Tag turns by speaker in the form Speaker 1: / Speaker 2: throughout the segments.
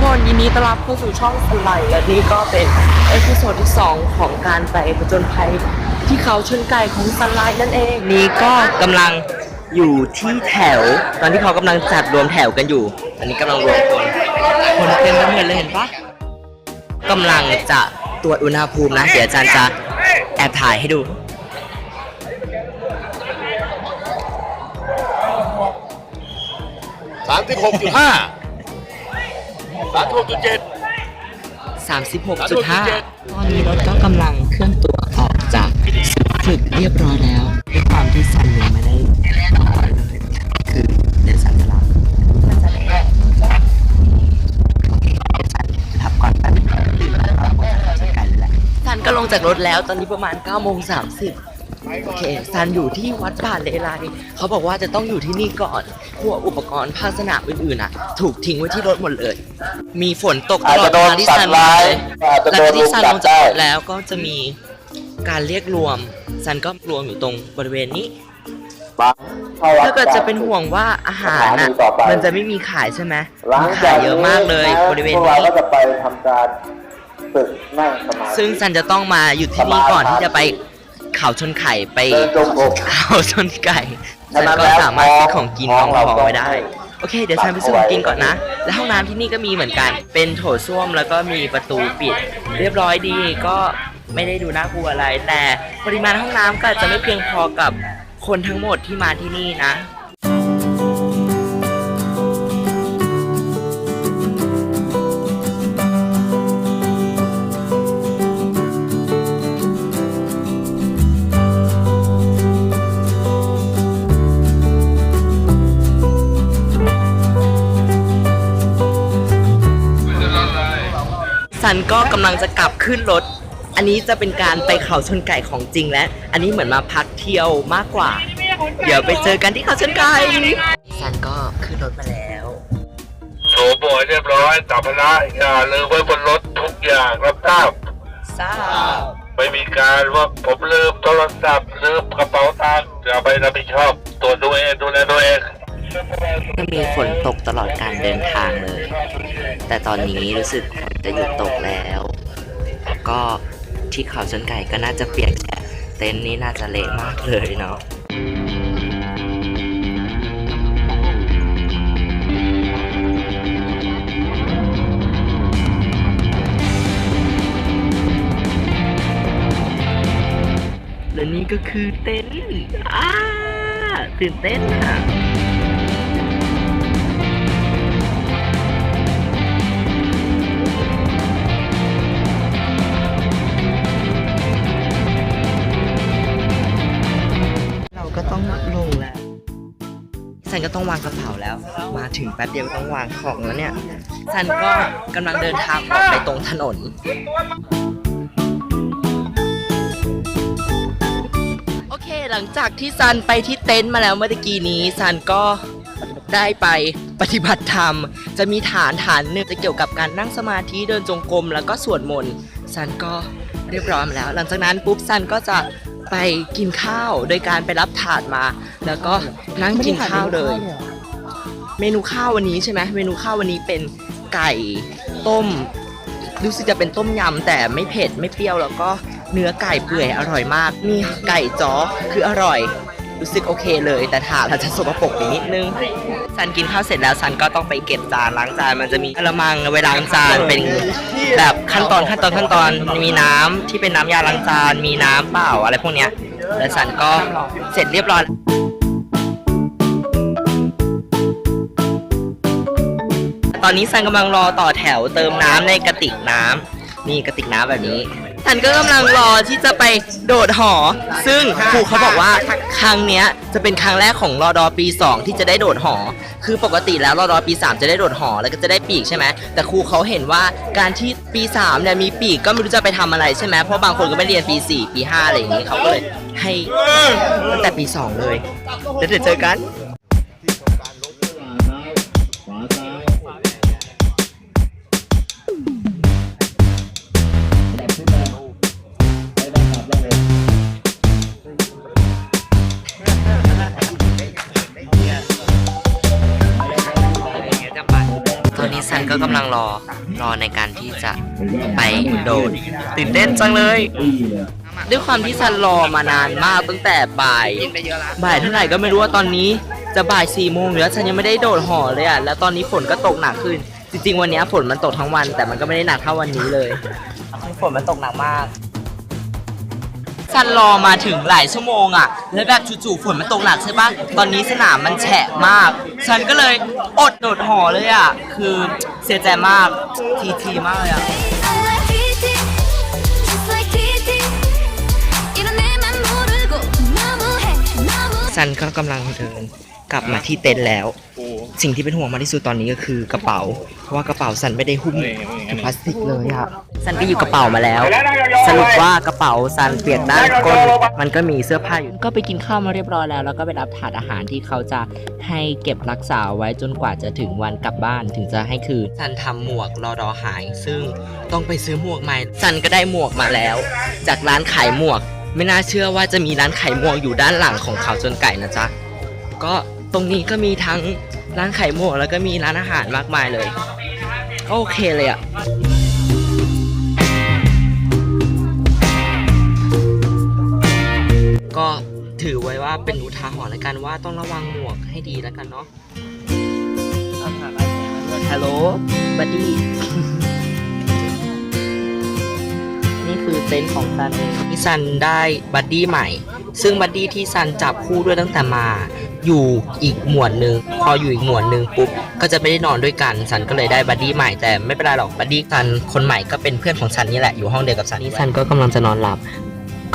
Speaker 1: กคนยินดีต้อนรับเข้าสู่ช่องสไลด์และนี่ก็เป็นเอพิโซดที่ 2 ของการไปผจญภัยที่เขาชนไก่ของสไลด์นั่นเอง นี่ก็กำลังอยู่ที่แถว ตอนที่เขากำลังจัดรวมแถวกันอยู่ อันนี้กำลังรวมคนคนเต็มไปหมดเลยเห็นปะกำลังจะตรวจอุณหภูมินะ เดี๋ยวอาจารย์จะแอบถ่ายให้ดู
Speaker 2: สามสิบหกจุดห้า สามสิบหกจุดเจ็ด
Speaker 1: 36.5 ตอนนี้รถก็กำลังเคลื่อนตัวออกจากฝึกเรียบร้อยแล้วด้วยความที่ซันยังไม่ได้นอนเลยคือเดี๋ยวซันจะหลับซันทับก่อนแป๊บนึงตื่นมาแล้วก็จัดการเลยแหละซันก็ลงจากรถแล้วตอนนี้ประมาณ9โมง30 โอเคซันอยู่ที่วัดป่าเลไลเขาบอกว่าจะต้องอยู่ที่นี่ก่อนพวกอุปกรณ์ภาคสนามอื่นๆอะ ถูกทิ้งไว้ที่รถหมดเลย มีฝนตกตลอดเวลาที่ซันมาเลย
Speaker 2: อาจจะ
Speaker 1: หลั
Speaker 2: โด
Speaker 1: ง
Speaker 2: น
Speaker 1: จากที่ซันล
Speaker 2: จั
Speaker 1: ง
Speaker 2: บ
Speaker 1: จาก
Speaker 2: ได้
Speaker 1: รถแล้วก็จะมีการเรียกรวมซันก็รวมอยู่ตรงบริเวณนี้ถ้าเกิดจะเป็นห่วงว่าอาหารน่ะมันจะไม่มีขายใช่ไหม
Speaker 2: หลัง
Speaker 1: มี
Speaker 2: จา
Speaker 1: ขากยเยอะมากเลยะบริเวณ
Speaker 2: พวกเรา
Speaker 1: นี้
Speaker 2: ก็จะไปทำการฝึกนั่งสมาธิ
Speaker 1: ซึ่งซันจะต้องมาอยู่ที่นี่ก่อนที่จะไป เขาชนไข่ไป
Speaker 2: เดินจงกรม
Speaker 1: เขาชนไก่ซัน
Speaker 2: ฉะนั้น
Speaker 1: ก็
Speaker 2: แล้ว
Speaker 1: สามารถซื้อของกิน
Speaker 2: ท้
Speaker 1: ข
Speaker 2: อ
Speaker 1: องง
Speaker 2: เรา
Speaker 1: ของ
Speaker 2: ก็
Speaker 1: ไว้ได้ โอเค เดี๋ยวซันไปซื้อของกินก่อนนะ และห้องน้ำที่นี่ก็มีเหมือนกัน เป็นโถส้วมแล้วก็มีประตูปิด เรียบร้อยดีก็ไม่ได้ดูน่ากลัวอะไร แต่ปริมาณห้องน้ำก็อาจจะไม่เพียงพอกับคนทั้งหมดที่มาที่นี่นะ ก็กำลังจะกลับขึ้นรถ อันนี้จะเป็นการไปเขาชนไก่ของจริงแล้วอันนี้เหมือนมาพักเที่ยวมากกว่า เดี๋ยวไปเจอกันที่เขาชนไก่ซันก็ขึ้นรถมาแล้ว
Speaker 3: โถบอยเรียบร้อยสัมภาระอย่าลืมไว้บนรถทุกอย่างรับทราบ
Speaker 1: ทราบ
Speaker 3: ไม่มีการว่าผมลืมโทรศัพท์ลืมกระเป๋าตังค์อย่าไปรับผิดชอบตัวดูเองดูแลตัวเอง
Speaker 1: ก็มีฝนตกตลอดการเดินทางเลย แต่ตอนนี้รู้สึกฝนจะหยุดตกแล้ว ก็ที่เขาชนไก่ก็น่าจะเปียกแฉะเต็นท์นี้น่าจะเละมากเลยเนาะและนี่ก็คือเต็นท์อ่าตื่นเต้นค่ะ ซันก็ต้องวางกระเป๋าแล้ว มาถึงแป๊บเดียวต้องวางของแล้วเนี่ยซันก็กำลังเดินทางออกไปตรงถนน โอเคหลังจากที่ซันไปที่เต็นท์มาแล้วเมื่อกี้นี้ซันก็ได้ไปปฏิบัติธรรม จะมีฐานฐานหนึ่งจะเกี่ยวกับการนั่งสมาธิเดินจงกรมแล้วก็สวดมนต์ซันก็เรียบร้อยแล้ว หลังจากนั้นปุ๊บซันก็จะ ไปกินข้าวโดยการไปรับถาดมา แล้วก็นั่งกินข้าวเลย เมนูข้าววันนี้ใช่ไหมเมนูข้าววันนี้เป็นไก่ต้มรู้สึกจะเป็นต้มยำแต่ไม่เผ็ดไม่เปรี้ยวแล้วก็เนื้อไก่เปื่อยอร่อยมากมีไก่จ้อคืออร่อย รู้สึกโอเคเลย แต่ถามอาจจะสกปรกไปนิดนึง ซันกินข้าวเสร็จแล้วซันก็ต้องไปเก็บจานล้างจานมันจะมีกระมังเอาไว้ล้างจานเป็นแบบขั้นตอนขั้นตอนขั้นตอนมีน้ำที่เป็นน้ำยาล้างจานมีน้ำเปล่าอะไรพวกเนี้ยแล้วซันก็เสร็จเรียบร้อยตอนนี้ซันกำลังรอต่อแถวเติมน้ำในกระติกน้ำ นี่กระติกน้ำแบบนี้ซันก็กำลังรอที่จะไปโดดหอ ซึ่งครูเขาบอกว่าครั้งเนี้ยจะเป็นครั้งแรกของรอดอปี 2 ที่จะได้โดดหอ คือปกติแล้วรอดอปี 3 จะได้โดดหอแล้วก็จะได้ปีกใช่ไหมแต่ครูเขาเห็นว่าการที่ปี3เนี่ยมีปีกก็ไม่รู้จะไปทำอะไรใช่ไหมเพราะบางคนก็ไม่เรียนปี 4 ปี5อะไรอย่างนี้เขาก็เลยให้ตั้งแต่ปี 2 เลยแล้วเดี๋ยวเจอกัน ก็กำลังรอรอในการที่จะไปโดดตื่นเต้นจังเลย ด้วยความที่ซันรอมานานมากตั้งแต่บ่าย บ่ายเท่าไหร่ก็ไม่รู้ว่าตอนนี้จะบ่ายสี่โมงแล้วฉันยังไม่ได้โดดหอเลยอะแล้วตอนนี้ฝนก็ตกหนักขึ้น จริงๆ วันนี้ฝนมันตกทั้งวัน แต่มันก็ไม่ได้หนักเท่าวันนี้เลยฝนมันตกหนักมาก ฉันรอมาถึงหลายชั่วโมงอะ แล้วแบบจู่ๆฝนมันตกหนักใช่ปะตอนนี้สนามมันแฉะมาก ฉันก็เลยอดโดดหอเลยอะ คือเสียใจมากทีทีมากเลยอะฉันก็กำลังเดินกลับมาที่เต็นท์แล้ว สิ่งที่เป็นห่วงมากที่สุดตอนนี้ก็คือกระเป๋า เพราะว่ากระเป๋าซันไม่ได้หุ้มถุงพลาสติกเลยอะซันไปหยิบกระเป๋ามาแล้ว สรุปว่ากระเป๋าซันเปียกด้านก้นมันก็มีเสื้อผ้าอยู่ก็ไปกินข้าวมาเรียบร้อยแล้ว แล้วก็ไปรับถาดอาหารที่เขาจะให้เก็บรักษาไว้จนกว่าจะถึงวันกลับบ้านถึงจะให้คืนซันทำหมวกรอดอหาย ซึ่งต้องไปซื้อหมวกใหม่ซันก็ได้หมวกมาแล้ว จากร้านขายหมวก ไม่น่าเชื่อว่าจะมีร้านขายหมวกอยู่ด้านหลังของเขาจนไก่นะจ๊ะก็ตรงนี้ก็มีทั้ง ร้านขายหมวกแล้วก็มีร้านอาหารมากมายเลยก็โอเคเลยอะก็ถือไว้ว่าเป็นอุทาหรณ์แล้วกันว่าต้องระวังหมวกให้ดีแล้วกันเนาะฮัลโหลบัดดี้นี่คือเต็นท์ของซันเองที่ซันได้บัดดี้ใหม่ ซึ่งบัดดี้ที่ซันจับคู่ด้วยตั้งแต่มา อยู่อีกหมวดหนึ่งพออยู่อีกหมวดหนึ่งปุ๊บก็จะไม่ได้นอนด้วยกันซันก็เลยได้บัดดี้ใหม่แต่ไม่เป็นไรหรอกบัดดี้ซันคนใหม่ก็เป็นเพื่อนของซันนี่แหละอยู่ห้องเดียวกับซันนี่ซันก็กำลังจะนอนหลับ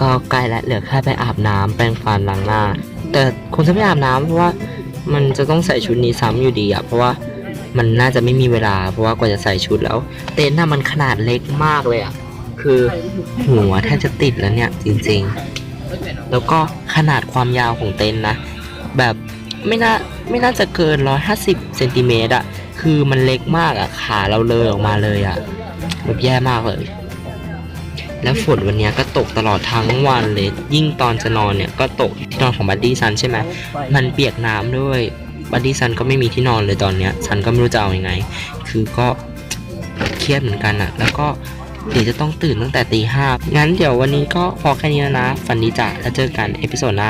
Speaker 1: ก็ใกล้แล้วเหลือแค่ไปอาบน้ำแปรงฟันล้างหน้า แต่คงจะไม่อาบน้ำเพราะว่ามันจะต้องใส่ชุดนี้ซ้ำอยู่ดีอะเพราะว่ามันน่าจะไม่มีเวลา เพราะว่ากว่าจะใส่ชุดแล้ว เต็นท์น่ะมันขนาดเล็กมากเลยอะคือหัวแทบจะติดแล้วเนี่ยจริงๆ แล้วก็ขนาดความยาวของเต็นท์นะ แบบไม่น่าไม่น่าจะเกิน 150เซนติเมตรอะคือมันเล็กมากอะขาเราเลยออกมาเลยอะแบบแย่มากเลย แล้วฝนวันนี้ก็ตกตลอดทั้งวันเลย ยิ่งตอนจะนอนเนี่ยก็ตกที่นอนของบัดดี้ซันใช่ไหมมันเปียกน้ำด้วยบัดดี้ซันก็ไม่มีที่นอนเลยตอนเนี้ยซันก็ไม่รู้จะเอาอยัางไง คือก็เครียดเหมือนกันอะแล้วก็เดี๋ยวจะต้องตื่นตั้งแต่ตีห้างั้นเดี๋ยววันนี้ก็พอแค่นี้แล้วนะ ฝันดีจ้ะแล้วเจอกันเอพิโซดหน้า